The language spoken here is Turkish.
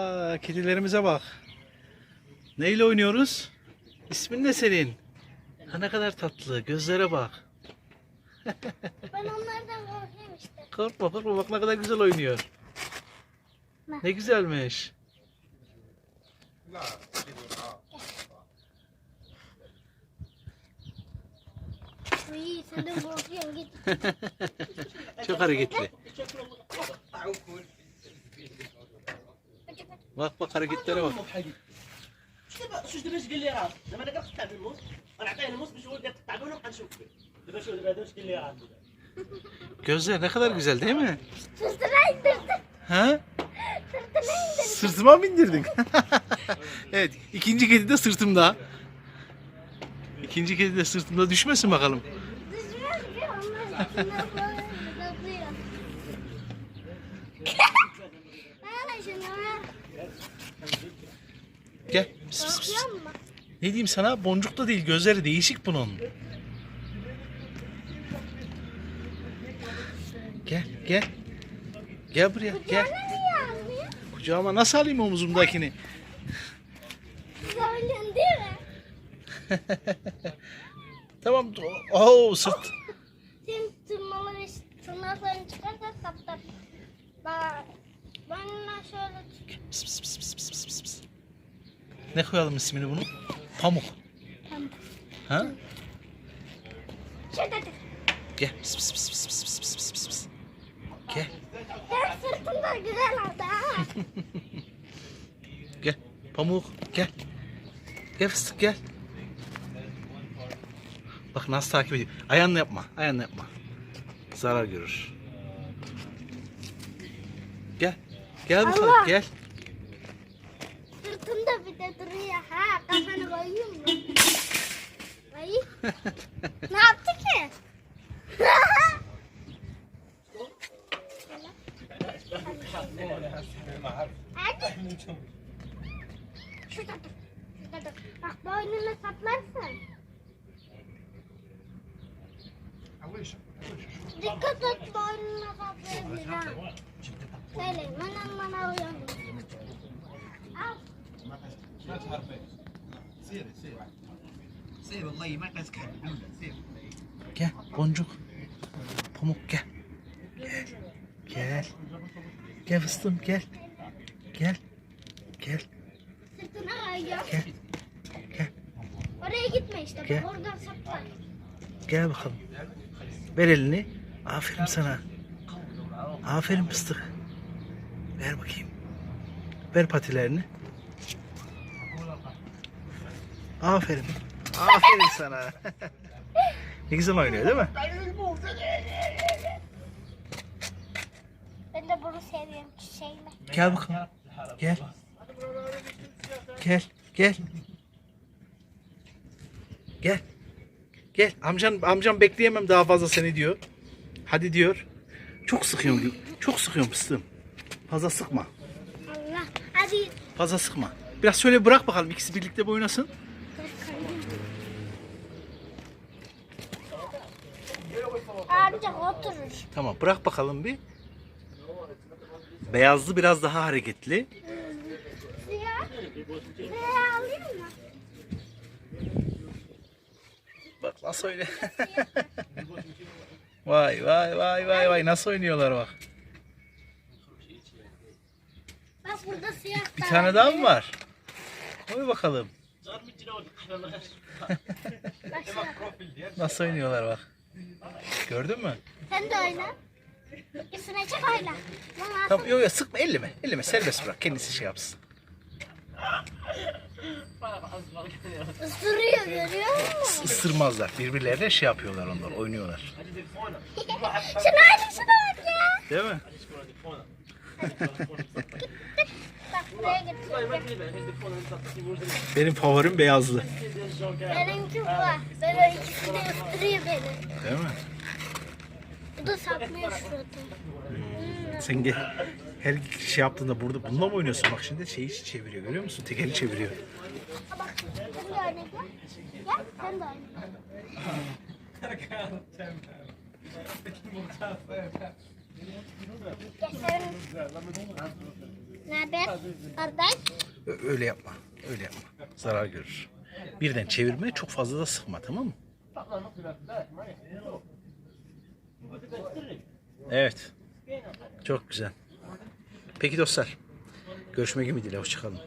Aa, kedilerimize bak. Neyle oynuyoruz? İsmin ne senin? Ha ne kadar tatlı. Gözlere bak. Ben onlardan korkuyorum işte. Korkma korkma bak ne kadar güzel oynuyor. Ne güzelmiş. İyi senden korkuyorum git. Çok hareketli. Bak bak hareketlere bak. شو دابا شو دابا اش قال لي راه زعما انا كنقطع بالموس غنعطيه الموس باش هو يبدا يقطع به ونبقى نشوف فيه دابا شو دابا هذا واش قال لي راه Gözler ne kadar güzel değil mi? Sırtına indirdim. Ha? Sırtına indirdim. Sırtıma mı indirdin? evet ikinci kedi de sırtımda. İkinci kedi de sırtımda düşmesin bakalım. Düşmez ki onlar Gel. Pıs, pıs, pıs. Ne diyeyim sana? Boncuk da değil. Gözleri değişik bunun. Gel, gel. Gel buraya, gel. Kucağıma nasıl alayım omuzumdakini? Söylüyorsun değil mi? tamam. Oo, sırt. Sen tırmaları, tırnaklarını çıkarsan kaptar. Bak, şöyle. Ne koyalım ismini bunun? Pamuk. Tamam. Ha? Şurada dur. Gel. Pıs, pıs, pıs, pıs, pıs, pıs, pıs, pıs, pıs. Gel. Her sırtında güzel oldu ha. Gel. Pamuk. Gel. Gel fıstık gel. Bak nasıl takip ediyor. Ayağınla yapma. Ayağınla yapma. Zarar görür. Gel. Gel bakalım Allah. gel. Sırtında bir de duruyor ha. Kafanı koyayım mı? Koyayım. ne yaptı ki? Hadi. Şurada dur. Şurada dur. Bak boynuna saplarsın. Dikkat et boynuna saplayabilir ha. Söyle bana bana uyanır. Al. سير والله ما قاسك حد سير Gel boncuk. Pamuk gel. Gel. Gel. Gel fıstığım gel. Gel. Gel. Sırtına kayıyor. Gel. Gel. Oraya gitme işte. Gel. Bak oradan saplar. Gel bakalım. Ver elini. Aferin sana. Aferin fıstık. Ver bakayım. Ver patilerini. Aferin. Aferin sana. ne güzel oynuyor değil mi? Ben de bunu seviyorum çiçeğimi. Gel bakalım. Gel. Gel. Gel. Gel. Gel. Amcan amcam bekleyemem daha fazla seni diyor. Hadi diyor. Çok sıkıyorum. Çok sıkıyorum fıstığım. Fazla sıkma. Allah. Hadi. Fazla sıkma. Biraz şöyle bırak bakalım ikisi birlikte bir oynasın. Ancak oturur. Tamam bırak bakalım bir. Beyazlı biraz daha hareketli. Siyah. Siyah alayım mı? Bak nasıl oynuyor. vay vay vay vay vay nasıl oynuyorlar bak. Bak burada siyah Bir tane daha mı var? Oy bakalım. Nasıl oynuyorlar bak. Gördün mü? Sen de oyna. Üstüne çık oyna. Bana Tamam yok yok sıkma elleme. Elleme serbest bırak kendisi şey yapsın. ısırıyor görüyor musun? Isırmazlar. Birbirlerine şey yapıyorlar onlar oynuyorlar. Şuna hadi şuna bak ya. Değil mi? Benim favorim beyazlı. Benimki var. Böyle ikisi de ısırıyor beni. Değil mi? Bu da saplıyor suratını. Sen gel. Her şey yaptığında burada bununla mı oynuyorsun? Bak şimdi şeyi çeviriyor görüyor musun? Tekeri çeviriyor. Bak sen de gel. Gel sen de oyna. Geçelim. Ne? Kardeş. Öyle yapma. Öyle yapma. Zarar görür. Birden çevirme çok fazla da sıkma tamam mı? Evet. Çok güzel. Peki dostlar. Görüşmek ümidiyle. Hoşçakalın.